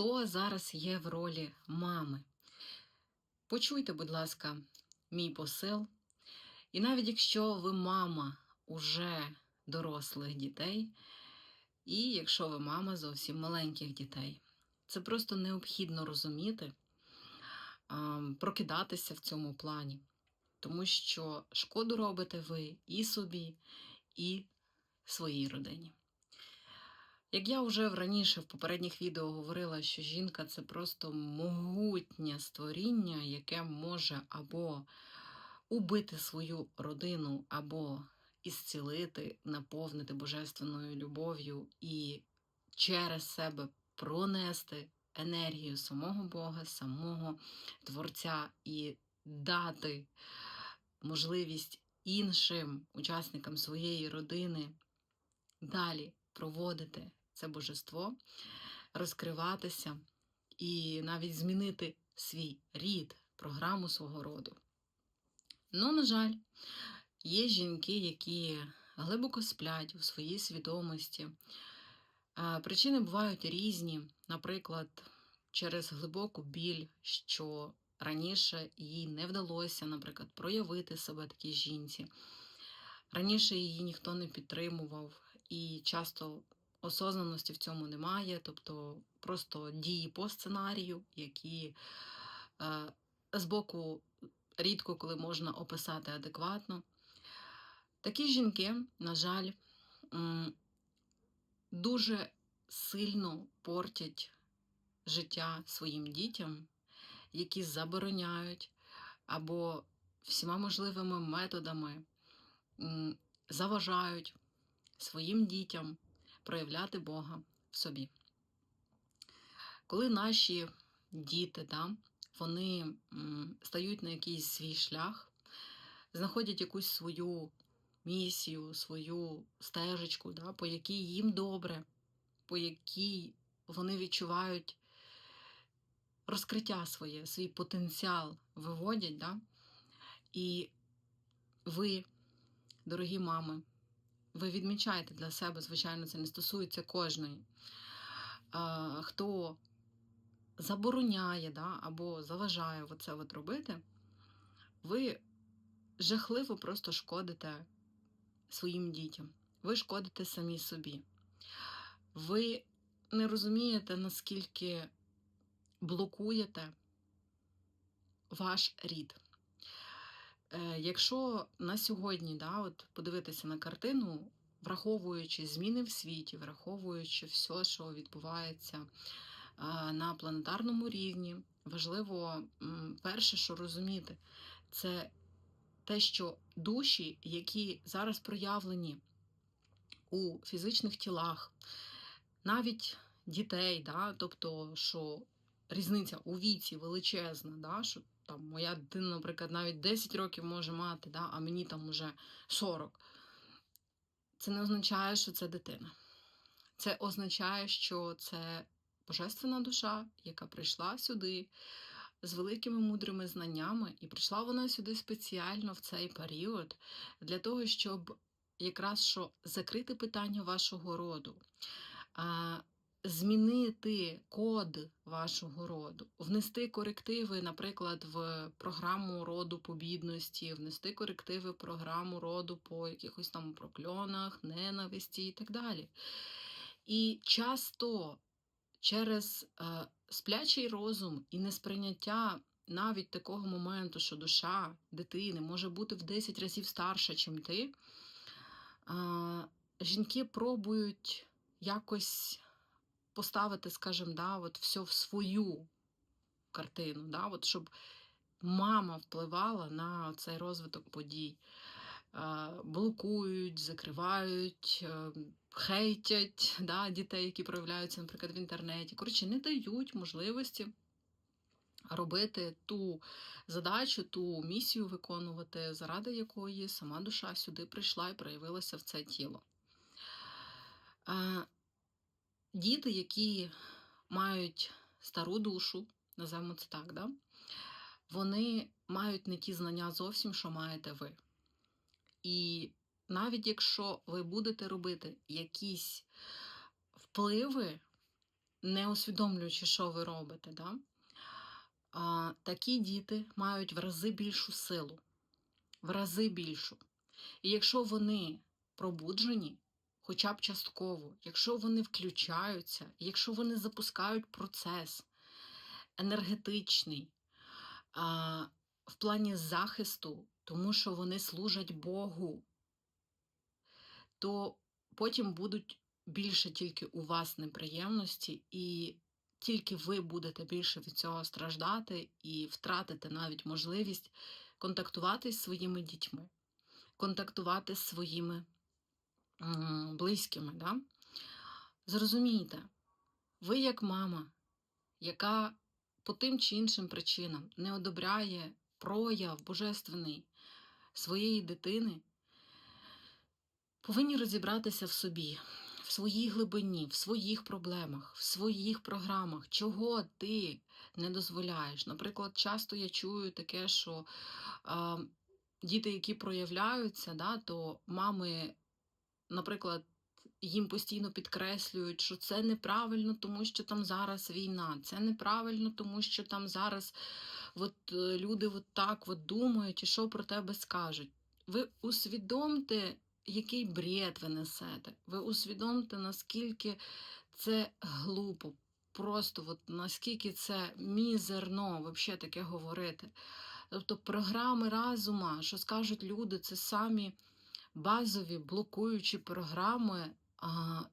хто зараз є в ролі мами. Почуйте, будь ласка, мій посил. І навіть якщо ви мама уже дорослих дітей, і якщо ви мама зовсім маленьких дітей, це просто необхідно розуміти, прокидатися в цьому плані, тому що шкоду робите ви і собі, і своїй родині. Як я вже раніше в попередніх відео говорила, що жінка це просто могутнє створіння, яке може або убити свою родину, або ісцілити, наповнити божественною любов'ю і через себе пронести енергію самого Бога, самого Творця і дати можливість іншим учасникам своєї родини далі проводити це божество, розкриватися і навіть змінити свій рід, програму свого роду. Ну, на жаль, є жінки, які глибоко сплять у своїй свідомості. Причини бувають різні, наприклад, через глибоку біль, що раніше їй не вдалося, наприклад, проявити себе такій жінці. Раніше її ніхто не підтримував, і часто осознаності в цьому немає, тобто просто дії по сценарію, які е, збоку рідко коли можна описати адекватно. Такі жінки, на жаль, дуже сильно портять життя своїм дітям, які забороняють або всіма можливими методами заважають своїм дітям проявляти Бога в собі. Коли наші діти, да, вони стають на якийсь свій шлях, знаходять якусь свою місію, свою стежечку, да, по якій їм добре, по якій вони відчувають розкриття своє, свій потенціал виводять, да, і ви, дорогі мами, ви відмічаєте для себе, звичайно, це не стосується кожної. Хто забороняє да, або заважає це от робити, ви жахливо просто шкодите своїм дітям. Ви шкодите самі собі. Ви не розумієте, наскільки блокуєте ваш рід. Е, Якщо на сьогодні да, от подивитися на картину, враховуючи зміни в світі, враховуючи все, що відбувається е, на планетарному рівні, важливо перше, що розуміти, це те, що душі, які зараз проявлені у фізичних тілах, навіть дітей, да, тобто, що різниця у віці величезна, да, що там моя дитина, наприклад, навіть 10 років може мати, да, а мені там уже 40. Це не означає, що це дитина. Це означає, що це божественна душа, яка прийшла сюди з великими мудрими знаннями, і прийшла вона сюди спеціально в цей період для того, щоб якраз що закрити питання вашого роду. Змінити код вашого роду, внести корективи, наприклад, в програму роду по бідності, внести корективи в програму роду по якихось там прокльонах, ненависті і так далі. І часто через е, сплячий розум і несприйняття навіть такого моменту, що душа дитини може бути в 10 разів старша, чим ти, е, жінки пробують якось поставити, скажімо, да, от все в свою картину, да, от щоб мама впливала на цей розвиток подій. Е, Блокують, закривають, е, хейтять да, дітей, які проявляються, наприклад, в інтернеті. Коротше, не дають можливості робити ту задачу, ту місію виконувати, заради якої сама душа сюди прийшла і проявилася в це тіло. Діти, які мають стару душу, називаємо це так, да? вони мають не ті знання зовсім, що маєте ви. І навіть якщо ви будете робити якісь впливи не усвідомлюючи, що ви робите, да? а, такі діти мають в рази більшу силу, в рази більшу. І якщо вони пробуджені, хоча б частково, якщо вони включаються, якщо вони запускають процес енергетичний а, в плані захисту, тому що вони служать Богу, то потім будуть більше тільки у вас неприємності, і тільки ви будете більше від цього страждати і втратите навіть можливість контактувати з своїми дітьми, контактувати з своїми близькими. Да? Зрозумійте, ви як мама, яка по тим чи іншим причинам не одобряє прояв божественний своєї дитини, повинні розібратися в собі, в своїй глибині, в своїх проблемах, в своїх програмах, чого ти не дозволяєш. Наприклад, часто я чую таке, що е, діти, які проявляються, да, то мами, наприклад, їм постійно підкреслюють, що це неправильно, тому що там зараз війна, це неправильно, тому що там зараз от, е, люди от так от думають і що про тебе скажуть. Ви усвідомте, який бред ви несете. Ви усвідомте, наскільки це глупо, просто от, наскільки це мізерно взагалі таке говорити. Тобто програми разума, що скажуть люди, це самі базові блокуючі програми,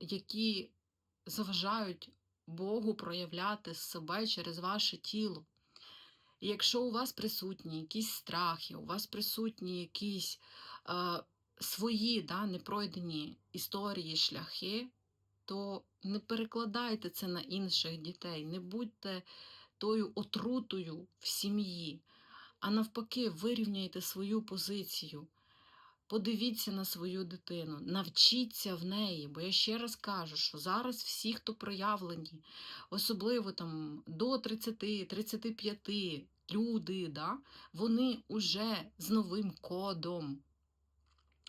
які заважають Богу проявляти себе через ваше тіло. І якщо у вас присутні якісь страхи, у вас присутні якісь е, свої да, непройдені історії, шляхи, то не перекладайте це на інших дітей, не будьте тою отрутою в сім'ї, а навпаки, вирівняйте свою позицію. Подивіться на свою дитину, навчіться в неї, бо я ще раз кажу, що зараз всі, хто проявлені, особливо там до 30-35 люди, да, вони уже з новим кодом.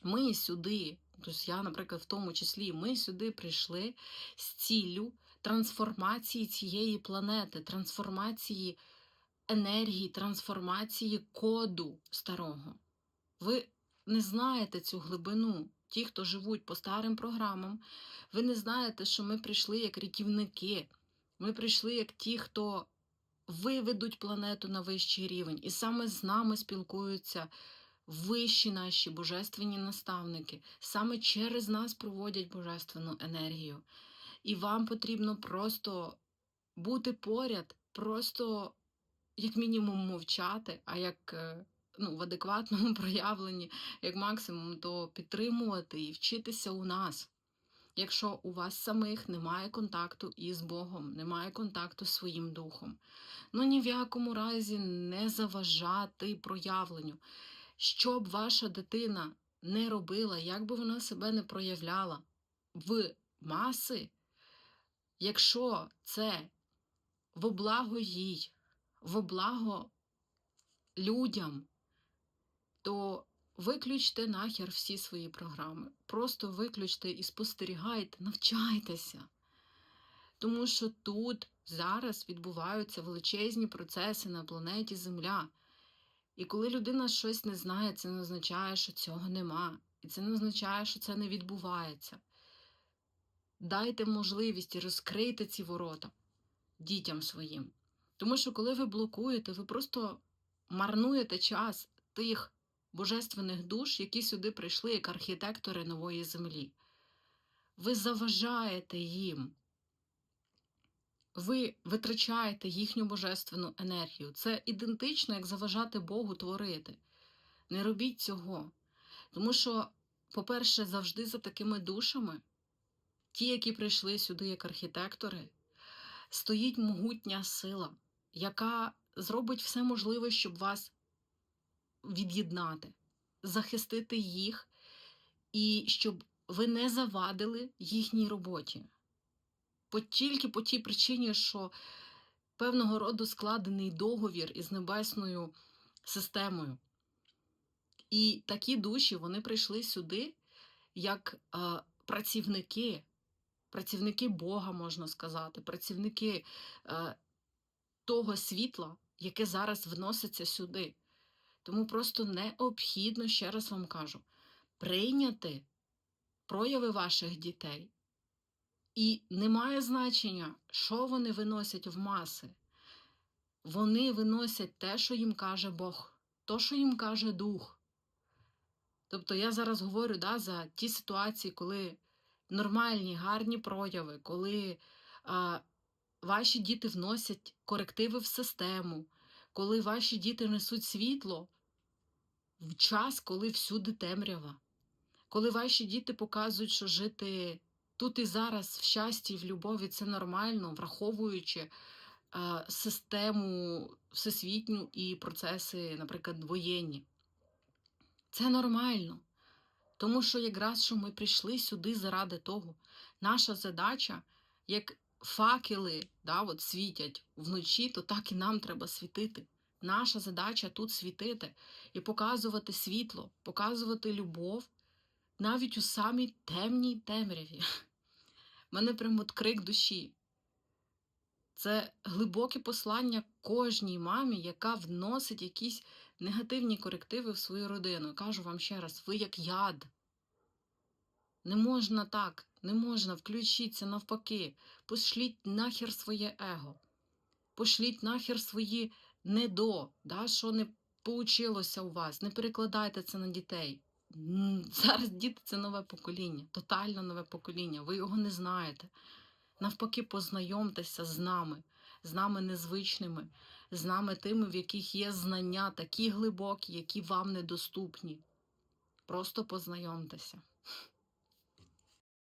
Ми сюди, тобто я, наприклад, в тому числі, ми сюди прийшли з ціллю трансформації цієї планети, трансформації енергії, трансформації коду старого. Ви не знаєте цю глибину. Ті, хто живуть по старим програмам, ви не знаєте, що ми прийшли як рятівники. Ми прийшли як ті, хто виведуть планету на вищий рівень. І саме з нами спілкуються вищі наші божественні наставники. Саме через нас проводять божественну енергію. І вам потрібно просто бути поряд, просто, як мінімум, мовчати, а як е, ну, в адекватному проявленні, як максимум, то підтримувати і вчитися у нас. Якщо у вас самих немає контакту із Богом, немає контакту з своїм духом, ну ні в якому разі не заважати проявленню. Що б ваша дитина не робила, як би вона себе не проявляла в маси, якщо це в благо їй, в благо людям, то виключте нахер всі свої програми. Просто виключте і спостерігайте, навчайтеся. Тому що тут зараз відбуваються величезні процеси на планеті Земля. І коли людина щось не знає, це не означає, що цього нема. І це не означає, що це не відбувається. Дайте можливість і розкрийте ці ворота дітям своїм. Тому що, коли ви блокуєте, ви просто марнуєте час тих божественних душ, які сюди прийшли як архітектори нової землі. Ви заважаєте їм. Ви витрачаєте їхню божественну енергію. Це ідентично, як заважати Богу творити. Не робіть цього. Тому що, по-перше, завжди за такими душами, ті, які прийшли сюди як архітектори, стоїть могутня сила, яка зробить все можливе, щоб вас від'єднати, захистити їх, і щоб ви не завадили їхній роботі. Тільки по тій причині, що певного роду складений договір із небесною системою. І такі душі вони прийшли сюди як е, працівники працівники Бога, можна сказати, працівники е, того світла, яке зараз вноситься сюди. Тому просто необхідно, ще раз вам кажу, прийняти прояви ваших дітей. І немає значення, що вони виносять в маси. Вони виносять те, що їм каже Бог, то, що їм каже Дух. Тобто я зараз говорю да, за ті ситуації, коли нормальні, гарні прояви, коли а, ваші діти вносять корективи в систему, коли ваші діти несуть світло в час, коли всюди темрява, коли ваші діти показують, що жити тут і зараз в щасті і в любові це нормально, враховуючи е, систему всесвітню і процеси, наприклад, воєнні. Це нормально. Тому що якраз що ми прийшли сюди заради того. Наша задача, як факели да, от світять вночі, то так і нам треба світити. Наша задача тут світити і показувати світло, показувати любов навіть у самій темній темряві. У мене прям от крик душі. Це глибоке послання кожній мамі, яка вносить якісь негативні корективи в свою родину. Кажу вам ще раз, ви як яд. Не можна так, не можна, включіться навпаки. Пошліть нахер своє его. Пошліть нахер свої недо, да, що не получилося у вас. Не перекладайте це на дітей. Зараз діти це нове покоління, тотально нове покоління. Ви його не знаєте. Навпаки, познайомтеся з нами, з нами незвичними, з нами тими, в яких є знання такі глибокі, які вам недоступні. Просто познайомтеся.